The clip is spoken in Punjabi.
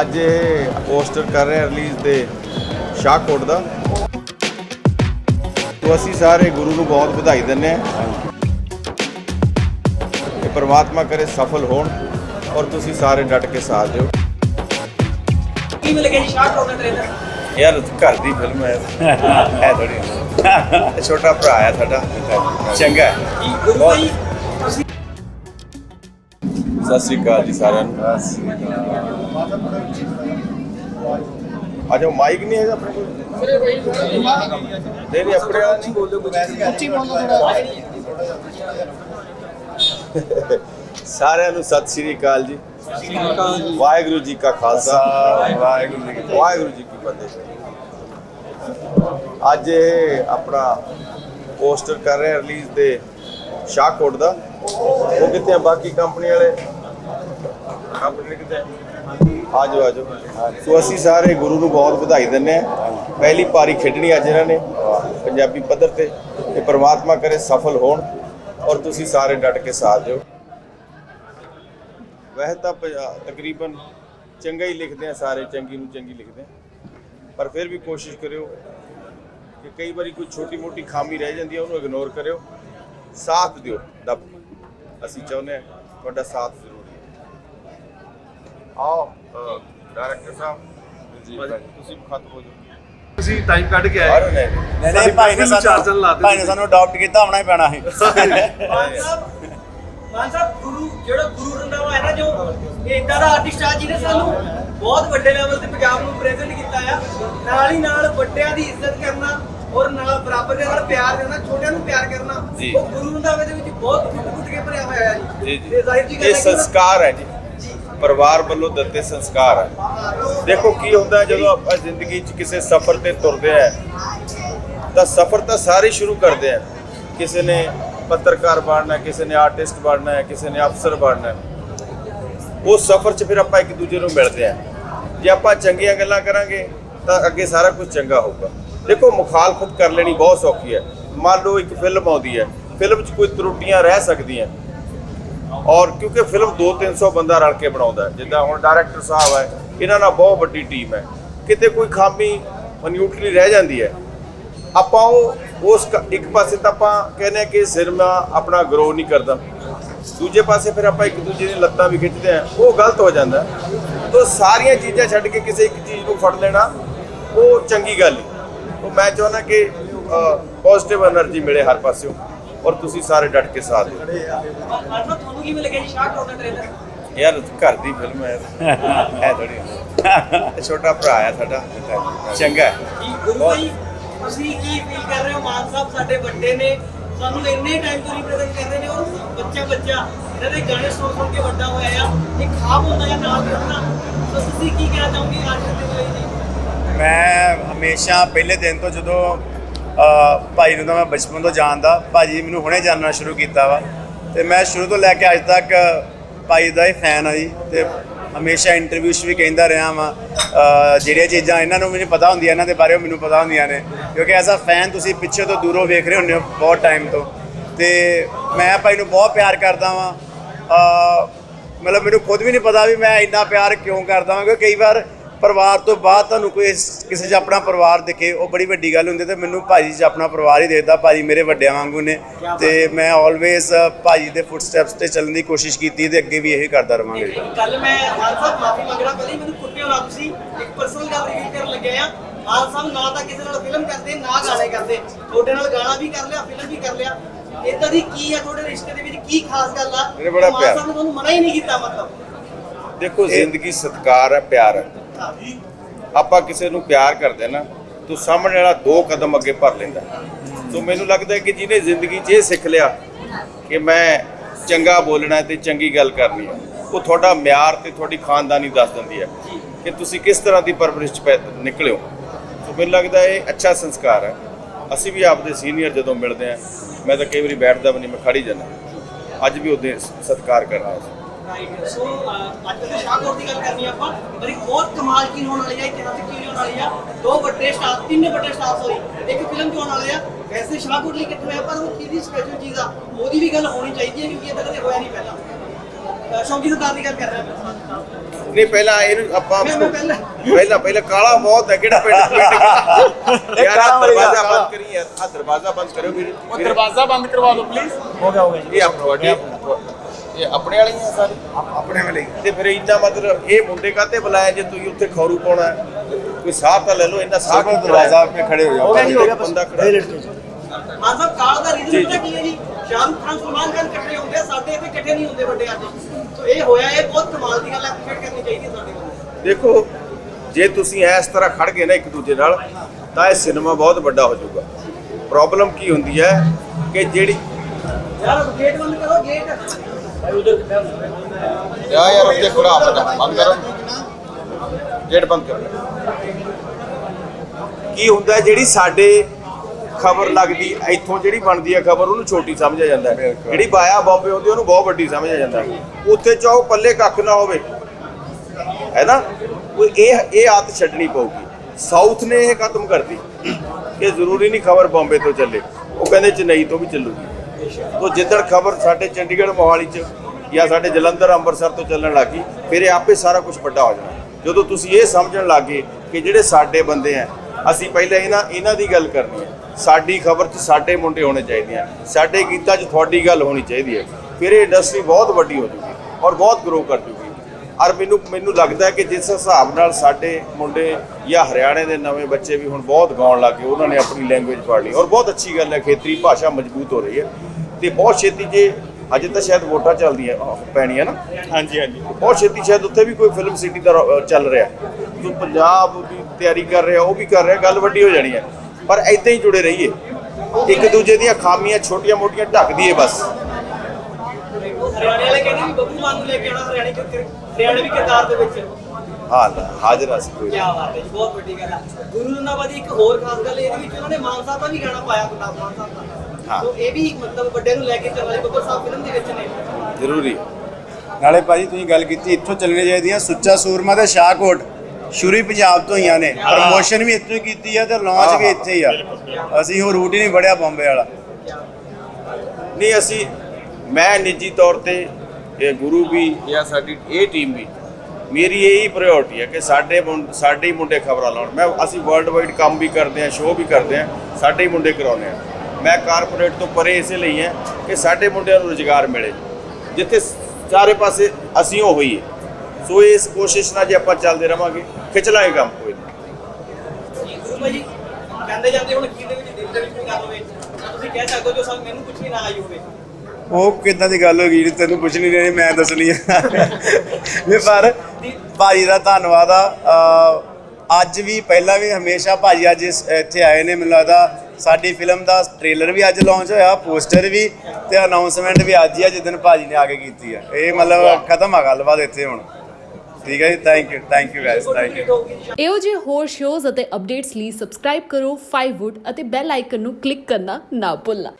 ਅੱਜ ਇਹ ਪੋਸਟਰ ਕਰ ਰਹੇ ਰਿਲੀਜ਼ ਦੇ ਸ਼ਾਹਕੋਟ ਦਾ। ਤੋਂ ਅਸੀਂ ਸਾਰੇ ਗੁਰੂ ਨੂੰ ਬਹੁਤ ਵਧਾਈ ਦਿੰਦੇ ਹਾਂ। ਕਿ ਪ੍ਰਮਾਤਮਾ ਕਰੇ ਸਫਲ ਹੋਣ ਔਰ ਤੁਸੀਂ ਸਾਰੇ ਡਟ ਕੇ ਸਾਥ ਦਿਓ। ਕਿਵੇਂ ਲੱਗਿਆ ਜੀ ਸ਼ਾਰਟ ਹੋਣਾ ਟ੍ਰੇਲਰ ਯਾਰ ਘਰ ਦੀ ਫਿਲਮ ਹੈ। ਹੈ ਥੋੜੀ ਛੋਟਾ ਭਰਾ ਹੈ ਸਾਡਾ। ਚੰਗਾ ਕੀ ਤੁਸੀਂ ਸਤਿ ਸ੍ਰੀ ਅਕਾਲ ਜੀ ਸਾਰਿਆਂ ਨੂੰ। ਆਜੋ ਮਾਈਕ ਨਹੀਂ ਹੈਗਾ ਆਪਣੇ ਕੋਲ? ਨਹੀਂ ਨਹੀਂ ਆਪਣੇ ਵਾਲਾ ਨਹੀਂ ਬੋਲੋ ਕੁਝ ਉੱਚੀ ਸਾਰਿਆਂ ਨੂੰ ਸਤਿ ਸ੍ਰੀ ਅਕਾਲ ਜੀ। ਵਾਹਿਗੁਰੂ ਜੀ ਕਾ ਖਾਲਸਾ। ਵਾਹਿਗੁਰੂ ਜੀ ਕੀ ਵਾਹਿਗੁਰੂ ਜੀ ਕੀ ਫਤਿਹ। ਅੱਜ ਇਹ ਆਪਣਾ ਪੋਸਟਰ ਕਰ ਰਹੇ ਰਿਲੀਜ਼ ਦੇ ਸ਼ਾਹਕੋਟ ਦਾ। ਉਹ ਆ? ਬਾਕੀ ਕੰਪਨੀ ਵਾਲੇ? ਕੰਪਨੀ ਕਿੱਥੇ ਆ? ਜਾਓ ਆ ਜਾਓ ਸੋ ਅਸੀਂ ਸਾਰੇ ਗੁਰੂ ਨੂੰ ਬਹੁਤ ਵਧਾਈ ਦਿੰਦੇ ਆ ਪਹਿਲੀ ਪਾਰੀ ਖੇਡਣੀ ਅੱਜ ਇਹਨਾਂ ਨੇ, ਪੰਜਾਬੀ ਪੱਧਰ ਤੇ ਤੇ ਪ੍ਰਮਾਤਮਾ ਕਰੇ ਸਫਲ ਹੋਣ ਔਰ ਤੁਸੀਂ ਸਾਰੇ ਡਟ ਕੇ ਸਾਥ ਦਿਓ। ਵੈਸੇ ਤਾਂ ਤਕਰੀਬਨ ਚੰਗਾ ਹੀ ਲਿਖਦੇ ਆ ਸਾਰੇ, ਚੰਗੀ ਨੂੰ ਚੰਗੀ ਲਿਖਦੇ ਆ। ਪਰ ਫਿਰ ਵੀ ਕੋਸ਼ਿਸ਼ ਕਰਿਓ ਕਿ ਕਈ ਵਾਰੀ ਕੋਈ ਛੋਟੀ ਮੋਟੀ ਖਾਮੀ ਰਹਿ ਜਾਂਦੀ ਹੈ ਉਹਨੂੰ ਇਗਨੋਰ ਕਰਿਓ। ਸਾਥ ਦਿਓ, ਦੱਬ। ਅਸੀਂ ਚਾਹੁੰਦੇ ਹਾਂ ਤੁਹਾਡਾ ਸਾਥ ਜ਼ਰੂਰੀ ਆਓ ਡਾਇਰੈਕਟਰ ਸਾਹਿਬ ਜੀ ਤੁਸੀਂ ਖਤ ਹੋ ਜਾਓ। ਤੁਸੀਂ ਟਾਈਮ ਕੱਢ ਕੇ ਆਏ। ਆਰੋ ਨਹੀਂ ਨਹੀਂ ਨਹੀਂ ਭਾਈ ਨੇ ਫਿਲਮ ਚਾਰ ਚੰਨ ਲਾ ਸਾਨੂੰ ਦਿੱਤੇ। ਭਾਈ ਨੇ ਸਾਨੂੰ ਅਡਾਪਟ ਕੀਤਾ ਆਉਣਾ ਹੀ ਪੈਣਾ ਸੀ। ਮਾਨ ਸਾਹਿਬ ਮਾਨ ਸਾਹਿਬ ਗੁਰੂ ਜਿਹੜਾ ਗੁਰੂ ਰੰਧਾਵਾ ਹੈ ਨਾ ਜੋ ਇਹ ਇਦਾਂ ਦਾ ਆਰਟਿਸਟ ਆ ਜਿਹਨੇ ਸਾਨੂੰ ਬਹੁਤ ਵੱਡੇ ਲੈਵਲ ਤੇ ਪੰਜਾਬ ਨੂੰ ਪ੍ਰੈਜ਼ੈਂਟ ਕੀਤਾ ਆ ਨਾਲ ਹੀ ਨਾਲ ਵੱਡਿਆਂ ਦੀ ਇੱਜ਼ਤ ਕਰਨਾ ਔਰ ਨਾਲ ਬਰਾਬਰ ਦੇ ਨਾਲ ਪਿਆਰ ਕਰਨਾ ਛੋਟਿਆਂ ਨੂੰ ਪਿਆਰ ਕਰਨਾ। ਉਹ ਗੁਰੂ ਰੰਧਾਵੇ ਦੇ ਵਿੱਚ ਬਹੁਤ ਕੁੱਟ ਕੁੱਟ ਕੇ ਭਰਿਆ ਹੋਇਆ ਹੈ ਜੀ। ਜੀ ਜੀ। ਤੇ ਜ਼ਾਹਿਰ ਜੀ ਗੱਲ ਇਹ ਸੰਸਕਾਰ ਹੈ ਜੀ। ਪਰਿਵਾਰ ਵੱਲੋਂ ਦਿੱਤੇ ਸੰਸਕਾਰ। ਹੈ ਦੇਖੋ ਕੀ ਹੁੰਦਾ ਜਦੋਂ ਆਪਾਂ ਜ਼ਿੰਦਗੀ 'ਚ ਕਿਸੇ ਸਫ਼ਰ ਤੇ ਤੁਰਦੇ ਆ ਤਾਂ ਸਫ਼ਰ ਤਾਂ ਸਾਰੇ ਸ਼ੁਰੂ ਕਰਦੇ ਆ ਕਿਸੇ ਨੇ ਪੱਤਰਕਾਰ ਬਣਨਾ, ਕਿਸੇ ਨੇ ਆਰਟਿਸਟ ਬਣਨਾ ਹੈ, ਕਿਸੇ ਨੇ ਅਫਸਰ ਬਣਨਾ ਹੈ। ਉਸ ਸਫ਼ਰ 'ਚ ਫਿਰ ਆਪਾਂ ਇੱਕ ਦੂਜੇ ਨੂੰ ਮਿਲਦੇ ਆ ਜੇ ਆਪਾਂ ਚੰਗੀਆਂ ਗੱਲਾਂ ਕਰਾਂਗੇ, ਤਾਂ ਅੱਗੇ ਸਾਰਾ ਕੁਝ ਚੰਗਾ ਹੋਊਗਾ। ਦੇਖੋ ਮੁਖਾਲਫਤ ਕਰ ਲੈਣੀ ਬਹੁਤ ਸੌਖੀ ਹੈ। ਮੰਨ ਲਓ ਇੱਕ ਫਿਲਮ ਆਉਂਦੀ ਹੈ ਫਿਲਮ 'ਚ ਕੋਈ ਤਰੁੱਟੀਆਂ ਰਹਿ ਸਕਦੀਆਂ। ਔਰ ਕਿਉਂਕਿ ਫਿਲਮ 2-300 ਬੰਦਾ ਰਲ ਕੇ ਬਣਾਉਂਦਾ ਹੈ। ਜਿੱਦਾਂ ਹੁਣ ਡਾਇਰੈਕਟਰ ਸਾਹਿਬ ਹੈ, ਇਹਨਾਂ ਨਾਲ ਬਹੁਤ ਵੱਡੀ ਟੀਮ ਹੈ। ਕਿਤੇ ਕੋਈ ਖਾਮੀ ਮਨਿਊਟਲੀ ਰਹਿ ਜਾਂਦੀ ਹੈ। ਆਪਾਂ ਉਹ, ਉਸ ਇੱਕ ਪਾਸੇ ਤਾਂ ਆਪਾਂ ਕਹਿੰਦੇ ਕਿ ਸਿਨੇਮਾ ਆਪਣਾ ਗਰੋ ਨਹੀਂ ਕਰਦਾ। ਦੂਜੇ ਪਾਸੇ ਫਿਰ ਆਪਾਂ ਇੱਕ ਦੂਜੇ ਦੀਆਂ ਲੱਤਾਂ ਵੀ ਖਿੱਚਦੇ ਆ ਉਹ ਗਲਤ ਹੋ ਜਾਂਦਾ ਤੋਂ ਸਾਰੀਆਂ ਚੀਜ਼ਾਂ ਛੱਡ ਕੇ ਕਿਸੇ ਇੱਕ ਚੀਜ਼ ਨੂੰ ਫੜ ਲੈਣਾ, ਉਹ ਚੰਗੀ ਗੱਲ ਨਹੀਂ ਉਹ ਮੈਂ ਚਾਹੁੰਦਾ ਕਿ ਪੋਜ਼ਿਟਿਵ એનર્ਜੀ ਮਿਲੇ ਹਰ ਪਾਸਿਓਂ। ਔਰ ਤੁਸੀਂ ਸਾਰੇ ਡਟ ਕੇ ਸਾਥ ਦਿਓ। ਮਾਨ ਸਾਹਿਬ ਤੁਹਾਨੂੰ ਕਿਵੇਂ ਲੱਗਿਆ ਜੀ? ਸ਼ਾਰਟ ਹੋਣਾ ਟ੍ਰੇਲਰ ਯਾਰ ਘਰ ਦੀ ਫਿਲਮ ਹੈ। ਹੈ ਥੋੜੀ ਛੋਟਾ ਭਰਾ ਹੈ ਸਾਡਾ। ਚੰਗਾ ਹੈ। ਕੀ ਗੁਰੂ ਭਾਈ ਤੁਸੀਂ ਕੀ ਫੀਲ ਕਰ ਰਹੇ ਹੋ? ਮਾਨ ਸਾਹਿਬ ਸਾਡੇ ਵੱਡੇ ਨੇ। ਸਾਨੂੰ ਇੰਨੇ ਟਾਈਮ ਤੋਂ ਰਿਪਰੈਜ਼ੈਂਟ ਕਰ ਰਹੇ ਨੇ ਔਰ ਬੱਚਾ ਬੱਚਾ। ਇਹਨਾਂ ਦੇ ਗਾਣੇ ਸੁਣ ਸੁਣ ਕੇ ਵੱਡਾ ਹੋਇਆ ਆ। ਇੱਕ ਖਾਬ ਹੁੰਦਾ ਹੈ ਨਾਲ ਕਰਨਾ ਸੋ ਤੁਸੀਂ ਕੀ ਕਹਿਣਾ ਚਾਹੋਗੇ ਆਰਟਿਸਟ ਦੇ ਲਈ ਜੀ? ਮੈਂ ਹਮੇਸ਼ਾ ਪਹਿਲੇ ਦਿਨ ਤੋਂ ਜਦੋਂ ਭਾਈ ਨੂੰ ਤਾਂ ਮੈਂ ਬਚਪਨ ਤੋਂ ਜਾਣਦਾ, ਭਾਜੀ ਮੈਨੂੰ ਹੁਣੇ ਜਾਣਨਾ ਸ਼ੁਰੂ ਕੀਤਾ ਵਾ। ਤੇ ਮੈਂ ਸ਼ੁਰੂ ਤੋਂ ਲੈ ਕੇ ਅੱਜ ਤੱਕ ਭਾਈ ਦਾ ਹੀ ਫੈਨ ਆ ਜੀ। ਤੇ ਹਮੇਸ਼ਾ ਇੰਟਰਵਿਊ 'ਚ ਵੀ ਕਹਿੰਦਾ ਰਿਹਾ ਵਾਂ ਜਿਹੜੀਆਂ ਚੀਜ਼ਾਂ ਇਹਨਾਂ ਨੂੰ ਮੈਨੂੰ ਪਤਾ ਹੁੰਦੀਆਂ, ਇਹਨਾਂ ਦੇ ਬਾਰੇ ਉਹ ਮੈਨੂੰ ਪਤਾ ਹੁੰਦੀਆਂ ਨੇ। ਕਿਉਂਕਿ ਐਜ਼ ਅ ਫੈਨ ਤੁਸੀਂ ਪਿੱਛੇ ਤੋਂ ਦੂਰੋਂ ਵੇਖ ਰਹੇ ਹੁੰਦੇ ਹੋ ਬਹੁਤ ਟਾਈਮ ਤੋਂ। ਤੇ ਮੈਂ ਭਾਈ ਨੂੰ ਬਹੁਤ ਪਿਆਰ ਕਰਦਾ ਵਾਂ। ਮਤਲਬ ਮੈਨੂੰ ਖੁਦ ਵੀ ਨਹੀਂ ਪਤਾ ਵੀ ਮੈਂ ਇੰਨਾ ਪਿਆਰ ਕਿਉਂ ਕਰਦਾ ਵਾਂ, ਕਿਉਂਕਿ ਕਈ ਵਾਰ ਪਰਿਵਾਰ ਤੋਂ ਬਾਅਦ ਤੁਹਾਨੂੰ ਕੋਈ ਕਿਸੇ 'ਚ ਆਪਣਾ ਪਰਿਵਾਰ ਦਿਖੇ ਉਹ ਬੜੀ ਵੱਡੀ ਗੱਲ ਹੁੰਦੀ ਤੇ ਮੈਨੂੰ ਭਾਜੀ 'ਚ ਆਪਣਾ ਪਰਿਵਾਰ ਹੀ ਦੇਖਦਾ ਭਾਜੀ ਮੇਰੇ ਵੱਡਿਆਂ ਵਾਂਗੂ ਨੇ ਤੇ ਮੈਂ ਆਲਵੇਜ਼ ਭਾਜੀ ਦੇ ਫੁੱਟਸਟੈਪਸ ਤੇ ਚੱਲਣ ਦੀ ਕੋਸ਼ਿਸ਼ ਕੀਤੀ ਤੇ ਅੱਗੇ ਵੀ ਇਹੀ ਕਰਦਾ ਰਵਾਂਗੇ। ਕੱਲ ਮੈਂ ਹਾਲ ਸਾਹਿਬ ਮਾਫੀ ਮੰਗਣਾ ਪਹਿਲੇ ਮੈਨੂੰ ਕੁੱਟਿਓ ਨਾ ਤੁਸੀਂ ਇੱਕ ਪਰਸਨਲ ਗੱਲ ਰਿਵੀਲ ਕਰਨ ਲੱਗੇ ਆ। ਹਾਲ ਸਾਹਿਬ ਨਾ ਤਾਂ ਕਿਸੇ ਨਾਲ ਫਿਲਮ ਕਰਦੇ ਨਾ ਗਾਣੇ ਕਰਦੇ। ਤੁਹਾਡੇ ਨਾਲ ਗਾਣਾ ਵੀ ਕਰ ਲਿਆ ਫਿਲਮ ਵੀ ਕਰ ਲਿਆ। ਇਦਾਂ ਦੀ ਕੀ ਆ ਤੁਹਾਡੇ ਰਿਸ਼ਤੇ ਦੇ ਵਿੱਚ ਕੀ ਖਾਸ ਗੱਲ ਆ? ਮੇਰੇ ਬੜਾ ਪਿਆਰ। ਸਾਹਿਬ ਨੇ ਤੁਹਾਨੂੰ ਮਨਾ ਹੀ ਨਹੀਂ ਕੀਤਾ ਮਤਲਬ। ਦੇਖੋ ਜ਼ਿੰਦਗੀ ਸਤਕਾਰ ਹੈ ਪਿਆਰ ਹੈ। ਆਪਾਂ ਕਿਸੇ ਨੂੰ ਪਿਆਰ ਕਰਦੇ ਨਾ, ਤੂੰ ਸਾਹਮਣੇ ਵਾਲਾ ਦੋ ਕਦਮ ਅੱਗੇ ਭਰ ਲੈਂਦਾ। ਸੋ ਮੈਨੂੰ ਲੱਗਦਾ ਕਿ ਜਿਹਨੇ ਜ਼ਿੰਦਗੀ 'ਚ ਇਹ ਸਿੱਖ ਲਿਆ ਕਿ ਮੈਂ ਚੰਗਾ ਬੋਲਣਾ ਹੈ ਤੇ ਚੰਗੀ ਗੱਲ ਕਰਨੀ ਹੈ। ਉਹ ਤੁਹਾਡਾ ਮਿਆਰ ਤੇ ਤੁਹਾਡੀ ਖਾਨਦਾਨੀ ਦੱਸ ਦਿੰਦੀ ਹੈ ਕਿ ਤੁਸੀਂ ਕਿਸ ਤਰ੍ਹਾਂ ਦੀ ਪਰਵਰਿਸ਼ 'ਚ ਪੈ ਨਿਕਲਿਓ ਸੋ ਮੈਨੂੰ ਲੱਗਦਾ ਇਹ ਅੱਛਾ ਸੰਸਕਾਰ ਹੈ। ਅਸੀਂ ਵੀ ਆਪਦੇ ਸੀਨੀਅਰ ਜਦੋਂ ਮਿਲਦੇ ਆ ਮੈਂ ਤਾਂ ਕਈ ਵਾਰੀ ਬੈਠਦਾ ਵੀ ਨਹੀਂ, ਮੈਂ ਖੜੀ ਜਾਂਦਾ। ਅੱਜ ਵੀ ਉਹਦੇ ਸਤਿਕਾਰ ਕਰ ਰਿਹਾ ਸੀ ਰਾਈਟ ਸੋ ਅੱਜ ਤੇ ਸ਼ਾਹਕੋਟ ਦੀ ਗੱਲ ਕਰਨੀ ਆਪਾਂ। ਪਰ ਇੱਕ ਬਹੁਤ ਕਮਾਲ ਕੀ ਹੋਣ ਵਾਲੀ ਹੈ ਇਤਿਹਾਸਿਕ ਚੀਜ਼ ਹੋਣ ਵਾਲੀ ਆ। ਦੋ ਵੱਡੇ ਸਟਾਰ ਤਿੰਨ ਵੱਡੇ ਸਟਾਰ ਸੋਰੀ ਇੱਕ ਫਿਲਮ ਚ ਹੋਣ ਵਾਲੇ ਆ। ਵੈਸੇ ਸ਼ਾਹਕੋਟ ਲਈ ਕਿੱਥੇ ਹੋਇਆ ਪਰ ਉਹ ਕਿਹਦੀ ਸਪੈਸ਼ਲ ਚੀਜ਼ ਆ ਉਹਦੀ ਵੀ ਗੱਲ ਹੋਣੀ ਚਾਹੀਦੀ ਹੈ ਕਿਉਂਕਿ ਇਹ ਤਾਂ ਕਦੇ ਹੋਇਆ ਨਹੀਂ ਪਹਿਲਾਂ। ਸ਼ੌਂਕੀ ਸਰਦਾਰ ਦੀ ਗੱਲ ਕਰ ਰਿਹਾ ਨਹੀਂ ਪਹਿਲਾਂ ਇਹਨੂੰ ਆਪਾਂ ਪਹਿਲਾਂ- ਪਹਿਲਾਂ ਪਹਿਲਾਂ ਕਾਲਾ ਬਹੁਤ ਹੈ ਕਿਹੜਾ ਪਿੰਡ ਯਾਰ ਆਹ ਦਰਵਾਜ਼ਾ ਬੰਦ ਕਰੀ ਯਾਰ। ਆਹ ਦਰਵਾਜ਼ਾ ਬੰਦ ਕਰਿਓ ਵੀਰ। ਉਹ ਦਰਵਾਜ਼ਾ ਬੰਦ ਕਰਵਾ ਦਿਓ ਪਲੀਜ਼ ਇਹ ਆਪਣੀ। ਇਹ ਆਪਣੇ ਵਾਲੀ ਹੈ ਸਾਰੇ? ਆਪਣੇ ਵੇਲੇ ਤੇ ਫਿਰ ਇੰਨਾ ਮਤਲਬ ਇਹ ਮੁੰਡੇ ਕਾਤੇ ਬੁਲਾਇਆ ਜੇ ਤੁਸੀਂ ਉੱਥੇ ਖੌਰੂ ਪਾਉਣਾ? ਹੈ? ਕੋਈ ਸਾਹ ਤਾਂ ਲੈ ਲਓ ਇੰਨਾ ਸਾਹ ਕਿਉਂ ਦਰਵਾਜ਼ਾ ਆਪੇ ਖੜੇ ਹੋ ਜਾਓ? ਬੰਦਾ ਖੜਾ। ਮਾਨ ਸਾਹਿਬ ਕਾਲ ਦਾ ਰੀਜ਼ਨ ਪਤਾ ਕੀ ਹੈ ਜੀ? ਸ਼ਾਹਰੁਖ ਖਾਨ ਸਲਮਾਨ ਖਾਨ ਇਕੱਠੇ ਹੁੰਦੇ ਆ, ਸਾਡੇ ਇੱਥੇ ਇਕੱਠੇ ਨਹੀਂ ਹੁੰਦੇ ਵੱਡੇ ਅੱਜ ਸੋ ਇਹ ਹੋਇਆ ਇਹ ਬਹੁਤ ਕਮਾਲ ਦੀ ਗੱਲ ਐਪਰੀਸ਼ੀਏਟ ਕਰਨੀ ਚਾਹੀਦੀ ਹੈ ਸਾਡੇ ਵੱਲੋਂ। ਦੇਖੋ ਜੇ ਤੁਸੀਂ ਇਸ ਤਰ੍ਹਾਂ ਖੜ ਗਏ ਨਾ ਇੱਕ ਦੂਜੇ ਨਾਲ ਤਾਂ ਇਹ ਸਿਨੇਮਾ ਬਹੁਤ ਵੱਡਾ ਹੋ ਜਾਊਗਾ। ਪ੍ਰੋਬਲਮ ਕੀ ਹੁੰਦੀ ਹੈ ਕਿ ਜਿਹੜੀ ਯਾਰ ਗੇਟ ਬੰਦ ਕਰੋ ਗੇਟ ਯਾ ਯਾਰ ਉੱਤੇ ਖੜਾ ਬੰਦ ਕਰੋ। ਗੇਟ ਬੰਦ ਕਰੋ। ਕੀ ਹੁੰਦਾ ਹੈ, ਜਿਹੜੀ ਸਾਡੇ ਖਬਰ ਲੱਗਦੀ ਇੱਥੋਂ ਜਿਹੜੀ ਬਣਦੀ ਹੈ ਖਬਰ ਉਹਨੂੰ ਛੋਟੀ ਸਮਝਿਆ ਜਾਂਦਾ ਹੈ। ਜਿਹੜੀ ਬਾਇਆ ਬੰਬੇ ਹੁੰਦੀ ਉਹਨੂੰ ਬਹੁਤ ਵੱਡੀ ਸਮਝਿਆ ਜਾਂਦਾ ਹੈ। ਉੱਥੇ ਚਾਹੋ ਪੱਲੇ ਕੱਖ ਨਾ ਹੋਵੇ। ਹੈ ਨਾ? ਉਹ ਇਹ ਇਹ ਆਦਤ ਛੱਡਣੀ ਪਊਗੀ। ਸਾਊਥ ਨੇ ਇਹ ਖਤਮ ਕਰਤੀ ਕਿ ਜ਼ਰੂਰੀ ਨਹੀਂ ਖਬਰ ਬੰਬੇ ਤੋਂ ਚੱਲੇ। ਉਹ ਕਹਿੰਦੇ ਚੇਨਈ ਤੋਂ ਵੀ ਚੱਲੂਗੀ। ਤੋਂ ਜਿੱਦਣ ਖਬਰ ਸਾਡੇ ਚੰਡੀਗੜ੍ਹ ਮੋਹਾਲੀ ਚ ਜਾਂ ਸਾਡੇ ਜਲੰਧਰ, ਅੰਮ੍ਰਿਤਸਰ ਤੋਂ ਚੱਲਣ ਲੱਗੀ ਫਿਰ ਇਹ ਆਪੇ ਸਾਰਾ ਕੁਝ ਵੱਡਾ ਹੋ ਜਾਣਾ। ਜਦੋਂ ਤੁਸੀਂ ਇਹ ਸਮਝਣ ਲੱਗੇ ਕਿ ਜਿਹੜੇ ਸਾਡੇ ਬੰਦੇ ਆ ਅਸੀਂ ਪਹਿਲਾਂ ਇਹਨਾਂ ਇਹਨਾਂ ਦੀ ਗੱਲ ਕਰਨੀ ਹੈ ਸਾਡੀ ਖਬਰ 'ਚ ਸਾਡੇ ਮੁੰਡੇ ਹੋਣੇ ਚਾਹੀਦੇ ਆ ਸਾਡੇ ਗੀਤਾਂ 'ਚ ਤੁਹਾਡੀ ਗੱਲ ਹੋਣੀ ਚਾਹੀਦੀ ਹੈ ਫਿਰ ਇਹ ਇੰਡਸਟਰੀ ਬਹੁਤ ਵੱਡੀ ਹੋ ਜੂਗੀ ਔਰ ਬਹੁਤ ਗਰੋ ਕਰ ਜੂਗੀ। ਔਰ ਮੈਨੂੰ ਮੈਨੂੰ ਲੱਗਦਾ ਹੈ ਕਿ ਜਿਸ ਹਿਸਾਬ ਨਾਲ ਸਾਡੇ ਮੁੰਡੇ ਜਾਂ ਹਰਿਆਣੇ ਦੇ ਨਵੇਂ ਬੱਚੇ ਵੀ ਹੁਣ ਬਹੁਤ ਗਾਉਣ ਲੱਗੇ ਉਹਨਾਂ ਨੇ ਆਪਣੀ ਲੈਂਗੁਏਜ ਪੜ੍ਹ ਲਈ। ਔਰ ਬਹੁਤ ਅੱਛੀ ਗੱਲ ਹੈ ਖੇਤਰੀ ਭਾਸ਼ਾ ਮਜ਼ਬੂਤ ਹੋ ਰਹੀ ਹੈ ਤੇ ਬਹੁਤ ਛੇਤੀ ਜੇ ਅਜੇ ਤਾਂ ਸ਼ਾਇਦ ਵੋਟਾਂ ਚੱਲਦੀਆਂ ਪੈਣੀਆਂ ਨਾ। ਹਾਂਜੀ ਹਾਂਜੀ। ਬਹੁਤ ਛੇਤੀ ਸ਼ਾਇਦ ਉੱਥੇ ਵੀ ਕੋਈ ਫਿਲਮ ਸਿਟੀ ਦਾ ਚੱਲ ਰਿਹਾ। ਜੋ ਪੰਜਾਬ ਦੀ ਤਿਆਰੀ ਕਰ ਰਿਹਾ ਉਹ ਵੀ ਕਰ ਰਿਹਾ ਗੱਲ ਵੱਡੀ ਹੋ ਜਾਣੀ ਹੈ। ਪਰ ਐਦਾਂ ਹੀ ਜੁੜੇ ਰਹੀਏ। ਇੱਕ ਦੂਜੇ ਦੀਆਂ ਖਾਮੀਆਂ ਛੋਟੀਆਂ ਮੋਟੀਆਂ ਢੱਕ ਦਈਏ ਬਸ। ਹਰਿਆਣੇ ਵਾਲੇ ਕਹਿੰਦੇ ਵੀ ਬੱਬੂ ਮਾਨ ਨੂੰ ਲੈ ਕੇ ਆਉਣਾ ਹਰਿਆਣੇ ਕਿ ਹਰਿਆਣੇ ਵੀ ਕਿਰਦਾਰ ਦੇ ਵਿੱਚ। ਹਾਂ ਹਾਜ਼ਰ ਆ ਅਸੀਂ ਕੋਈ। ਕੀ ਬਾਤ ਹੈ ਬਹੁਤ ਵੱਡੀ ਗੱਲ ਹੈ ਗੁਰੂ ਰੰਦਾਵਾ ਦੀ ਇੱਕ ਹੋਰ ਖਾਸ ਗੱਲ ਇਹ ਵੀ ਉਹਨਾਂ ਨੇ ਮਾਨ ਸਾਹਿਬ ਦਾ ਵੀ ਗਾਣਾ ਪਾਇਆ ਗੁਰਦਾਸ ਮਾਨ ਸਾਹਿਬ ਦਾ। ਹਾਂ। ਸੋ ਇਹ ਵੀ ਮਤਲਬ ਵੱਡੇ ਨੂੰ ਲੈ ਕੇ ਚੱਲ ਵਾਲੀ ਬੱਬਰ ਸਾਹਿਬ ਫਿਲਮ ਦੇ ਵਿੱਚ ਨੇ ਜ਼ਰੂਰੀ। ਨਾਲੇ ਭਾਜੀ ਤੁਸੀਂ ਗੱਲ ਕੀਤੀ ਇੱਥੋਂ ਚੱਲਣੇ ਚਾਹੀਦੀਆਂ ਸੁੱਚਾ ਸੂਰਮਾ ਤੇ ਸ਼ਾਹਕੋਟ। ਸ਼ੁਰੂ ਪੰਜਾਬ ਤੋਂ ਹੀ ਆ ਨੇ। ਪ੍ਰਮੋਸ਼ਨ ਵੀ ਇੱਥੋਂ ਹੀ ਕੀਤੀ ਆ ਤੇ ਲਾਂਚ ਵੀ ਇੱਥੇ ਹੀ ਆ। ਅਸੀਂ ਉਹ ਰੂਟ ਹੀ ਨਹੀਂ ਵੜਿਆ ਬੰਬੇ ਵਾਲਾ। ਨਹੀਂ ਅਸੀਂ ਮੈਂ ਨਿੱਜੀ ਤੌਰ ਤੇ ਇਹ ਗੁਰੂ ਵੀ ਜਾਂ ਸਾਡੀ ਇਹ ਟੀਮ ਵੀ ਮੇਰੀ ਇਹੀ ਪ੍ਰਾਇੋਰਟੀ ਹੈ ਕਿ ਸਾਡੇ ਸਾਡੇ ਹੀ ਮੁੰਡੇ ਖਬਰਾਂ ਲਾਉਣ। ਮੈਂ ਅਸੀਂ ਵਰਲਡ ਵਾਈਡ ਕੰਮ ਵੀ ਕਰਦੇ ਹਾਂ ਸ਼ੋਅ ਵੀ ਕਰਦੇ ਹਾਂ ਸਾਡੇ ਹੀ ਮੁੰਡੇ ਕਰਾਉਂਦੇ ਆ। ਮੈਂ ਕਾਰਪੋਰੇਟ ਤੋਂ ਪਰੇ ਇਸੇ ਲਈ ਹੈ ਕਿ ਸਾਡੇ ਮੁੰਡਿਆਂ ਨੂੰ ਰੁਜ਼ਗਾਰ ਮਿਲੇ ਜਿੱਥੇ ਚਾਰੇ ਪਾਸੇ ਅਸੀਂ ਉਹ ਹੋਈਏ। ਸੋ ਇਸ ਕੋਸ਼ਿਸ਼ ਨਾਲ ਜੇ ਆਪਾਂ ਚੱਲਦੇ ਰਵਾਂਗੇ ਖਿੱਚ ਲਾਂਗੇ ਕੰਮ ਕੋਈ ਨਹੀਂ। ਜੀ ਗੁਰੂ ਭਾਈ ਕਹਿੰਦੇ ਜਾਂਦੇ ਹੁਣ ਕੀ ਦੇ ਵਿੱਚ ਦਿਲ ਦੇ ਵਿੱਚ ਕੋਈ ਗੱਲ ਹੋਵੇ ਤਾਂ ਤੁਸੀਂ ਕਹਿ ਸਕਦੇ ਹੋ ਜੋ ਸਾਨੂੰ ਮੈਨੂੰ ਕੁਝ ਵੀ ਨਾ ਆਈ ਹੋਵੇ। ਉਹ ਕਿੱਦਾਂ ਦੀ ਗੱਲ ਹੋ ਗਈ ਤੈਨੂੰ ਪੁੱਛ ਨਹੀਂ ਰਹੀ ਮੈਂ ਦੱਸਣੀ ਆ। ਪਰ ਭਾਜੀ ਦਾ ਧੰਨਵਾਦ ਆ ਅੱਜ ਵੀ ਪਹਿਲਾਂ ਵੀ ਹਮੇਸ਼ਾ ਭਾਜੀ ਅੱਜ ਇਸ- ਇੱਥੇ ਆਏ ਨੇ ਮੈਨੂੰ ਲੱਗਦਾ ਸਾਡੀ ਫਿਲਮ ਦਾ ਟ੍ਰੇਲਰ ਵੀ ਅੱਜ ਲਾਂਚ ਹੋਇਆ ਪੋਸਟਰ ਵੀ ਤੇ ਅਨਾਉਂਸਮੈਂਟ ਵੀ ਅੱਜ ਹੀ ਆ ਜਿੱਦਣ ਭਾਜੀ ਨੇ ਆ ਕੇ ਕੀਤੀ ਆ। ਇਹ ਮਤਲਬ ਖਤਮ ਆ ਗੱਲਬਾਤ ਇੱਥੇ ਹੁਣ। ਠੀਕ ਹੈ ਜੀ? Thank you thank you guys thank you ਇਹੋ ਜਿਹੇ ਹੋਰ ਸ਼ੋਜ਼ ਅਤੇ ਅਪਡੇਟਸ ਲਈ ਸਬਸਕ੍ਰਾਈਬ ਕਰੋ 5wood ਅਤੇ ਬੈਲ ਆਈਕਨ ਨੂੰ ਕਲਿੱਕ ਕਰਨਾ ਨਾ ਭੁੱਲਣਾ।